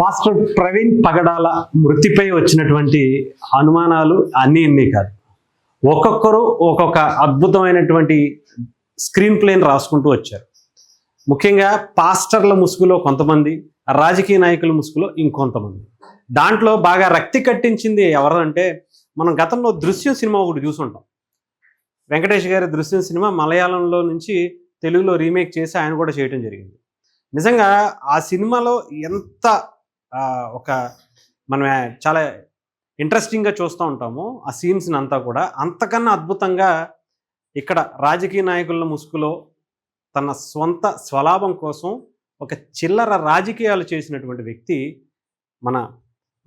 Pastor Praveen పగడాల మృతిపై వచ్చినటువంటి అనుమానాలు అన్నీ ఇన్ని కాదు. ఒక్కొక్కరు ఒక్కొక్క అద్భుతమైనటువంటి స్క్రీన్ ప్లేని రాసుకుంటూ వచ్చారు. ముఖ్యంగా పాస్టర్ల ముసుగులో కొంతమంది రాజకీయ నాయకుల ముసుగులో ఇంకొంతమంది. దాంట్లో బాగా రక్తి కట్టించింది ఎవరంటే మనం గతంలో దృశ్యం సినిమా ఒకటి చూసుంటాం. వెంకటేష్ గారి దృశ్యం సినిమా మలయాళంలో నుంచి తెలుగులో రీమేక్ చేసి ఆయన కూడా చేయడం జరిగింది. నిజంగా ఆ సినిమాలో ఎంత ఒక మనం చాలా ఇంట్రెస్టింగ్గా చూస్తూ ఉంటాము ఆ సీన్స్ని అంతా కూడా. అంతకన్నా అద్భుతంగా ఇక్కడ రాజకీయ నాయకుల ముసుగులో తన స్వంత స్వలాభం కోసం ఒక చిల్లర రాజకీయాలు చేసినటువంటి వ్యక్తి మన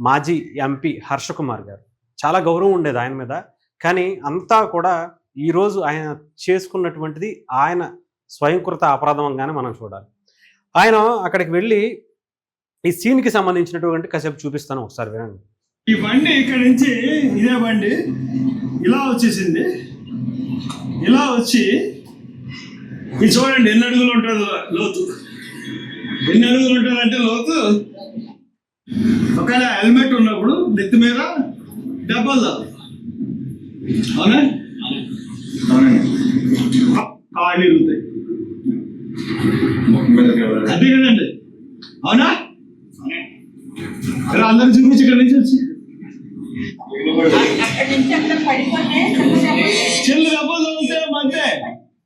మాజీ ఎంపీ హర్షకుమార్ గారు. చాలా గౌరవం ఉండేది ఆయన మీద. కానీ అంతా కూడా ఈరోజు ఆయన చేసుకున్నటువంటిది ఆయన స్వయంకృత అపరాధంగానే మనం చూడాలి. ఆయన అక్కడికి వెళ్ళి ఈ సీన్కి సంబంధించినటువంటి కాసేపు చూపిస్తాను ఒకసారి వినండి. ఈ బండి ఇక్కడ నుంచి ఇదే బండి. ఇలా వచ్చేసింది. ఇలా వచ్చి ఇది చూడండి ఎన్ని అడుగులు ఉంటుంది లోతు. ఎన్ని అడుగులు ఉంటుంది అంటే లోతు. ఒకవేళ హెల్మెట్ ఉన్నప్పుడు నెత్తి మీద దెబ్బలు తాకు అవునా? అవునండి. కాళ్ళు ఇరుగుతాయి అదే కదండి అవునా? ఇలా అందరు చూపించి ఇక్కడ నుంచి వచ్చి. చెల్లు దెబ్బలు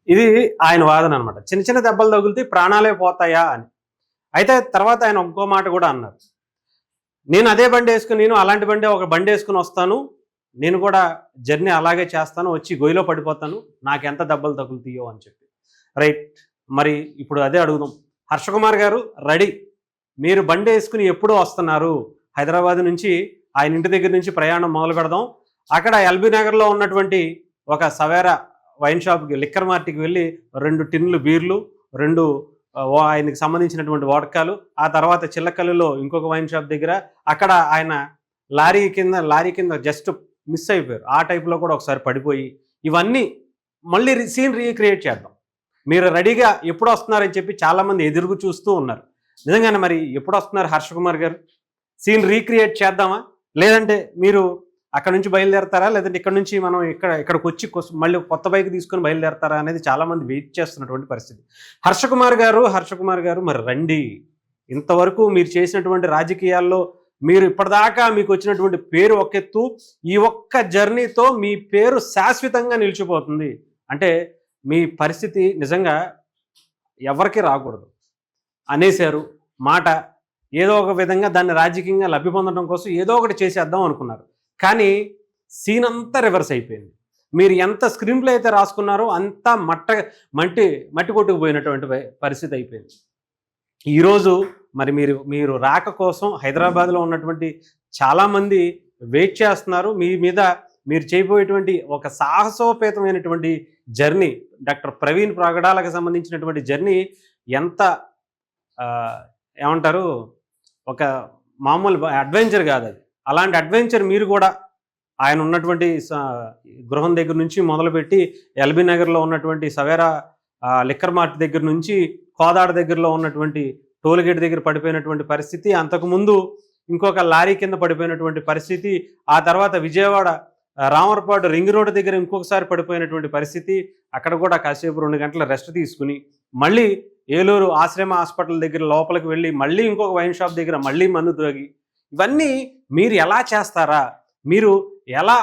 ఇది ఆయన వాదన అనమాట చిన్న చిన్న దెబ్బలు తగిలితే ప్రాణాలే పోతాయా అని. అయితే తర్వాత ఆయన ఇంకో మాట కూడా అన్నారు. నేను అదే బండి వేసుకుని నేను అలాంటి బండి ఒక బండి వేసుకుని వస్తాను. నేను కూడా జర్నీ అలాగే చేస్తాను. వచ్చి గొయ్యిలో పడిపోతాను. నాకు ఎంత దెబ్బలు తగులుతాయో అని చెప్పి. రైట్. మరి ఇప్పుడు అదే అడుగుదాం. హర్షకుమార్ గారు రెడీ. మీరు బండి వేసుకుని ఎప్పుడు వస్తున్నారు? హైదరాబాద్ నుంచి ఆయన ఇంటి దగ్గర నుంచి ప్రయాణం మొదలు పెడదాం. అక్కడ ఎల్బీ నగర్లో ఉన్నటువంటి ఒక సవేరా వైన్ షాప్కి లిక్కర్ మార్ట్కి వెళ్ళి రెండు టిన్లు బీర్లు రెండు ఆయనకు ఓ- ఆయనకి సంబంధించినటువంటి వాడకాలు ఆ తర్వాత చిల్లకల్లులో ఇంకొక వైన్ షాప్ దగ్గర అక్కడ ఆయన లారీ కింద లారీ కింద జస్ట్ మిస్ అయిపోయారు. ఆ టైప్లో కూడా ఒకసారి పడిపోయి ఇవన్నీ మళ్ళీ సీన్ రీక్రియేట్ చేద్దాం. మీరు రెడీగా ఎప్పుడు వస్తున్నారని చెప్పి చాలామంది ఎదురుగు చూస్తూ ఉన్నారు. నిజంగానే మరి ఎప్పుడు వస్తున్నారు హర్షకుమార్ గారు? సీన్ రీక్రియేట్ చేద్దామా? లేదంటే మీరు అక్కడ నుంచి బయలుదేరతారా? లేదంటే ఇక్కడ నుంచి మనం ఇక్కడ ఇక్కడికి వచ్చి మళ్ళీ కొత్త బైక్ తీసుకొని బయలుదేరతారా అనేది చాలామంది వెయిట్ చేస్తున్నటువంటి పరిస్థితి. హర్షకుమార్ గారు హర్షకుమార్ గారు మరి రండి. ఇంతవరకు మీరు చేసినటువంటి రాజకీయాల్లో మీరు ఇప్పటిదాకా మీకు వచ్చినటువంటి పేరు ఒకెత్తు ఈ ఒక్క జర్నీతో మీ పేరు శాశ్వతంగా నిలిచిపోతుంది. అంటే మీ పరిస్థితి నిజంగా ఎవరికి రాకూడదు. అనేశారు. మాట ఏదో ఒక విధంగా దాన్ని రాజకీయంగా లబ్ధి పొందడం కోసం ఏదో ఒకటి చేసేద్దాం అనుకున్నారు. కానీ సీన్ అంతా రివర్స్ అయిపోయింది. మీరు ఎంత స్క్రీన్ ప్లే అయితే రాసుకున్నారో అంతా మట్ట మట్టి మట్టి కొట్టుకుపోయినటువంటి పరిస్థితి అయిపోయింది. ఈరోజు మరి మీరు మీరు రాక కోసం హైదరాబాద్లో ఉన్నటువంటి చాలామంది వెయిట్ చేస్తున్నారు. మీ మీద మీరు చేయబోయేటువంటి ఒక సాహసోపేతమైనటువంటి జర్నీ డాక్టర్ ప్రవీణ్ ప్రగడాలకు సంబంధించినటువంటి జర్నీ ఎంత ఏమంటారు? ఒక మామూలు అడ్వెంచర్ కాదు అది. అలాంటి అడ్వెంచర్ మీరు కూడా ఆయన ఉన్నటువంటి స- గృహం దగ్గర నుంచి మొదలుపెట్టి ఎల్బీ నగర్లో ఉన్నటువంటి సవేరా లిక్కర్ మార్ట్ దగ్గర నుంచి కోదాడ దగ్గరలో ఉన్నటువంటి టోల్గేట్ దగ్గర పడిపోయినటువంటి పరిస్థితి అంతకుముందు ఇంకొక లారీ కింద పడిపోయినటువంటి పరిస్థితి ఆ తర్వాత విజయవాడ రామరపాడు రామర్పాడు రింగ్ రోడ్ దగ్గర ఇంకొకసారి పడిపోయినటువంటి పరిస్థితి అక్కడ కూడా కాసేపు రెండు గంటల రెస్ట్ తీసుకుని మళ్ళీ ఏలూరు ఆశ్రమ హాస్పిటల్ దగ్గర లోపలికి వెళ్ళి మళ్ళీ ఇంకొక వైన్ షాప్ దగ్గర మళ్ళీ మందు తాగి ఇవన్నీ మీరు ఎలా చేస్తారా? మీరు ఎలా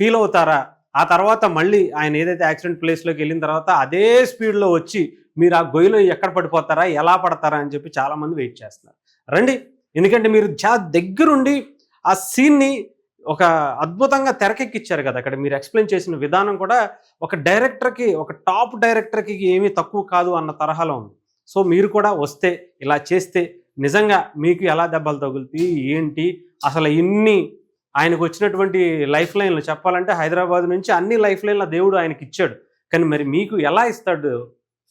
ఫీల్ అవుతారా? ఆ తర్వాత మళ్ళీ ఆయన ఏదైతే యాక్సిడెంట్ ప్లేస్లోకి వెళ్ళిన తర్వాత అదే స్పీడ్లో వచ్చి మీరు ఆ గొయ్యిలో ఎక్కడ పడిపోతారా ఎలా పడతారా అని చెప్పి చాలామంది వెయిట్ చేస్తున్నారు. రండి ఎందుకంటే మీరు చాలా దగ్గరుండి ఆ సీన్ని ఒక అద్భుతంగా తెరకెక్కిచ్చారు కదా. అక్కడ మీరు ఎక్స్ప్లెయిన్ చేసిన విధానం కూడా ఒక డైరెక్టర్కి ఒక టాప్ డైరెక్టర్కి ఏమీ తక్కువ కాదు అన్న తరహాలో ఉంది. సో మీరు కూడా వస్తే ఇలా చేస్తే నిజంగా మీకు ఎలా దెబ్బలు తగులుతాయి ఏంటి? అసలు ఇన్ని ఆయనకు వచ్చినటువంటి లైఫ్ లైన్లు చెప్పాలంటే హైదరాబాద్ నుంచి అన్ని లైఫ్ లైన్ల దేవుడు ఆయనకి ఇచ్చాడు కానీ మరి మీకు ఎలా ఇస్తాడు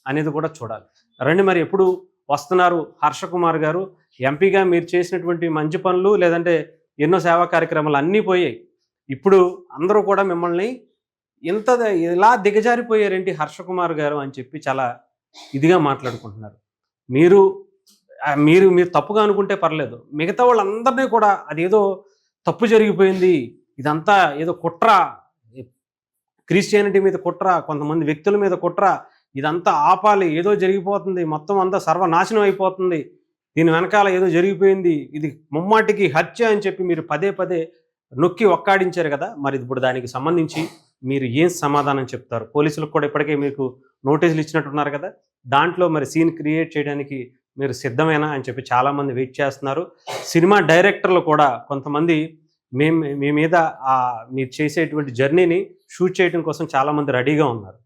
అనేది కూడా చూడాలి. రండి మరి ఎప్పుడు వస్తున్నారు హర్షకుమార్ గారు. ఎంపీగా మీరు చేసినటువంటి మంచి పనులు లేదంటే ఎన్నో సేవా కార్యక్రమాలు అన్నీ పోయాయి. ఇప్పుడు అందరూ కూడా మిమ్మల్ని ఇంత ఇలా దిగజారిపోయారేంటి హర్షకుమార్ గారు అని చెప్పి చాలా ఇదిగా మాట్లాడుకుంటున్నారు. మీరు మీరు మీరు తప్పుగా అనుకుంటే పర్లేదు. మిగతా వాళ్ళందరినీ కూడా అదేదో తప్పు జరిగిపోయింది ఇదంతా ఏదో కుట్ర క్రిస్టియానిటీ మీద కుట్ర కొంతమంది వ్యక్తుల మీద కుట్ర ఇదంతా ఆపాలి ఏదో జరిగిపోతుంది మొత్తం అంతా సర్వనాశనం అయిపోతుంది దీని వెనకాల ఏదో జరిగిపోయింది. ఇది ముమ్మాటికి హత్య అని చెప్పి మీరు పదే పదే నొక్కి ఒక్కాడించారు కదా. మరి ఇప్పుడు దానికి సంబంధించి మీరు ఏం సమాధానం చెప్తారు? పోలీసులకు కూడా ఇప్పటికే మీకు నోటీసులు ఇచ్చినట్టున్నారు కదా. దాంట్లో మరి సీన్ క్రియేట్ చేయడానికి మీరు సిద్ధమేనా అని చెప్పి చాలామంది వెయిట్ చేస్తున్నారు. సినిమా డైరెక్టర్లు కూడా కొంతమంది మేము మీ మీద మీరు చేసేటువంటి జర్నీని షూట్ చేయడం కోసం చాలామంది రెడీగా ఉన్నారు.